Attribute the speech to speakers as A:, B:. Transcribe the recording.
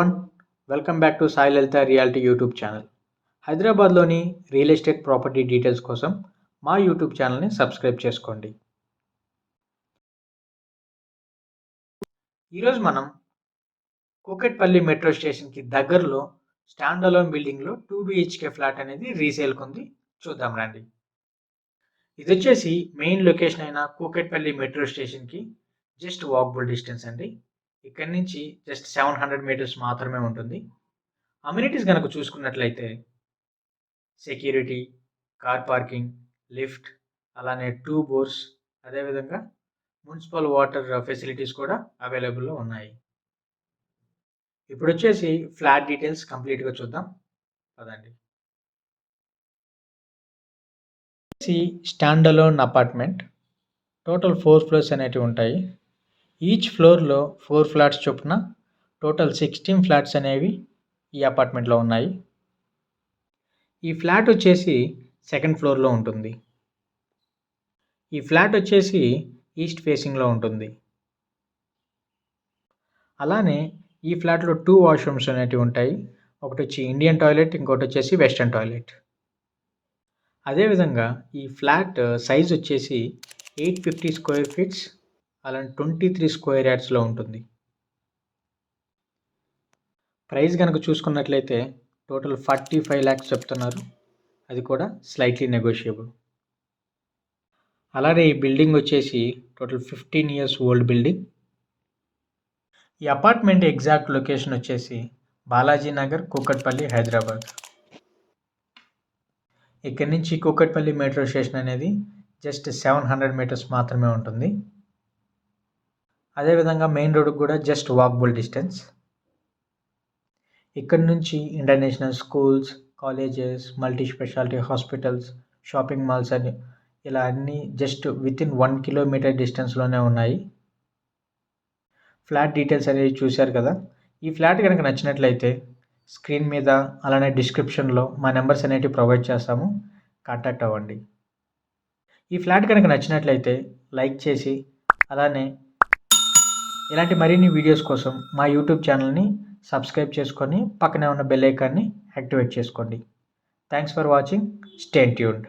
A: one welcome back to Sai Lalitha reality YouTube channel హైదరాబాద్లోని real estate property details కోసం మా YouTube ఛానల్ని సబ్స్క్రైబ్ చేసుకోండి ఈరోజు మనం కూకట్పల్లి మెట్రో స్టేషన్కి దగ్గరలో స్టాండ్ అలోన్ బిల్డింగ్లో టూ బిహెచ్కే ఫ్లాట్ అనేది రీసేల్కి ఉంది చూద్దాం రండి ఇది వచ్చేసి మెయిన్ లొకేషన్ అయిన కూకట్పల్లి మెట్రో స్టేషన్కి జస్ట్ వాక్బుల్ డిస్టెన్స్ అండి ఇక్కడి నుంచి జస్ట్ సెవెన్ హండ్రెడ్ మీటర్స్ మాత్రమే ఉంటుంది అమ్యూనిటీస్ కనుక చూసుకున్నట్లయితే సెక్యూరిటీ కార్ పార్కింగ్ లిఫ్ట్ అలానే టూ బోర్స్ అదేవిధంగా మున్సిపల్ వాటర్ ఫెసిలిటీస్ కూడా అవైలబుల్లో ఉన్నాయి ఇప్పుడు వచ్చేసి ఫ్లాట్ డీటెయిల్స్ కంప్లీట్గా చూద్దాం పదండి stand alone apartment total four floors అనేటివి ఉంటాయి ఈచ్ ఫ్లోర్లో ఫోర్ ఫ్లాట్స్ చొప్పున టోటల్ సిక్స్టీన్ ఫ్లాట్స్ అనేవి ఈ అపార్ట్మెంట్లో ఉన్నాయి ఈ ఫ్లాట్ వచ్చేసి సెకండ్ ఫ్లోర్లో ఉంటుంది ఈ ఫ్లాట్ వచ్చేసి ఈస్ట్ ఫేసింగ్లో ఉంటుంది అలానే ఈ ఫ్లాట్లో టూ వాష్రూమ్స్ అనేటివి ఉంటాయి ఒకటి వచ్చి ఇండియన్ టాయిలెట్ ఇంకోటి వచ్చేసి వెస్టర్న్ టాయిలెట్ అదేవిధంగా ఈ ఫ్లాట్ సైజ్ వచ్చేసి ఎయిట్ ఫిఫ్టీ స్క్వేర్ ఫీట్స్ అలానే ట్వంటీ త్రీ స్క్వేర్ యార్డ్స్లో ఉంటుంది ప్రైస్ కనుక చూసుకున్నట్లయితే టోటల్ ఫార్టీ ఫైవ్ ల్యాక్స్ చెప్తున్నారు అది కూడా స్లైట్లీ నెగోషియబుల్ అలానే ఈ బిల్డింగ్ వచ్చేసి total fifteen years old building ఈ అపార్ట్మెంట్ ఎగ్జాక్ట్ లొకేషన్ వచ్చేసి బాలాజీ నగర్ కూకట్పల్లి హైదరాబాద్ ఇక్కడి నుంచి కూకట్పల్లి మెట్రో స్టేషన్ అనేది జస్ట్ సెవెన్ హండ్రెడ్ మీటర్స్ మాత్రమే ఉంటుంది అదేవిధంగా మెయిన్ రోడ్కి కూడా జస్ట్ వాక్బుల్ డిస్టెన్స్ ఇక్కడ నుంచి international schools colleges multi speciality hospitals shopping malls అని ఇలా అన్నీ just within one kilometre డిస్టెన్స్లోనే ఉన్నాయి ఫ్లాట్ డీటెయిల్స్ అనేవి చూశారు కదా ఈ ఫ్లాట్ కనుక నచ్చినట్లయితే స్క్రీన్ మీద అలానే డిస్క్రిప్షన్లో మా నెంబర్స్ అనేవి ప్రొవైడ్ చేస్తాము కాంటాక్ట్ అవ్వండి ఈ ఫ్లాట్ కనుక నచ్చినట్లయితే లైక్ చేసి అలానే ఇలాంటి మరిన్ని వీడియోస్ కోసం మా యూట్యూబ్ ఛానల్ని సబ్స్క్రైబ్ చేసుకొని పక్కనే ఉన్న బెల్ ఐకాన్ని యాక్టివేట్ చేసుకోండి thanks for watching stay tuned